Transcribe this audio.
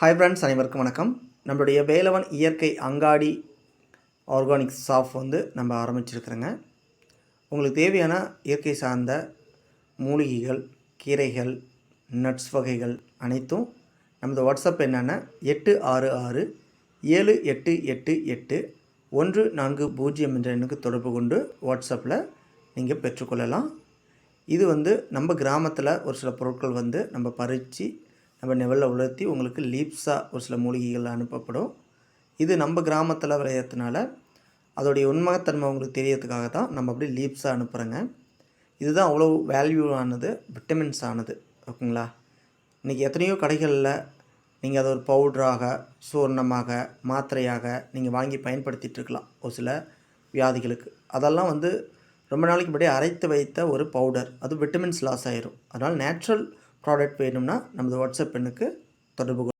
Hi friends அனைவருக்கும் வணக்கம். நம்மளுடைய வேலவன் இயற்கை அங்காடி ஆர்கானிக் ஷாப் வந்து நம்ம ஆரம்பிச்சிருக்கிறோங்க. உங்களுக்கு தேவையான இயற்கை சார்ந்த மூலிகைகள் கீரைகள் நட்ஸ் வகைகள் அனைத்தும் நமது வாட்ஸ்அப் என்னென்ன எட்டு ஆறு ஆறு ஏழு எட்டு எட்டு எட்டு ஒன்று நான்கு பூஜ்ஜியம் என்ற எண்ணுக்கு தொடர்பு கொண்டு வாட்ஸ்அப்பில் நீங்கள் பெற்றுக்கொள்ளலாம். இது வந்து நம்ம கிராமத்தில் ஒரு சில பொருட்கள் வந்து நம்ம பறித்து நம்ம நிவலில் உலர்த்தி உங்களுக்கு லீப்ஸாக ஒரு சில மூலிகைகள் அனுப்பப்படும். இது நம்ம கிராமத்தில் விளையறதுனால அதோடைய உண்மைத்தன்மை உங்களுக்கு தெரியறதுக்காக தான் நம்ம அப்படி லீப்ஸாக அனுப்புகிறோங்க இதுதான் அவ்வளோ வேல்யூ ஆனது விட்டமின்ஸ் ஆனது. ஓகேங்களா? இன்றைக்கி எத்தனையோ கடைகளில் நீங்கள் அதை ஒரு பவுட்ராக சூர்ணமாக மாத்திரையாக நீங்கள் வாங்கி பயன்படுத்திகிட்ருக்கலாம் ஒரு சில வியாதிகளுக்கு. அதெல்லாம் வந்து ரொம்ப நாளைக்கு முன்னாடி அரைத்து வைத்த ஒரு பவுடர் அது விட்டமின்ஸ் லாஸ் ஆயிரும். அதனால் நேச்சுரல் ப்ராடக்ட் வேணும்னா நமது வாட்ஸ்அப் எண்ணுக்கு தொடர்பு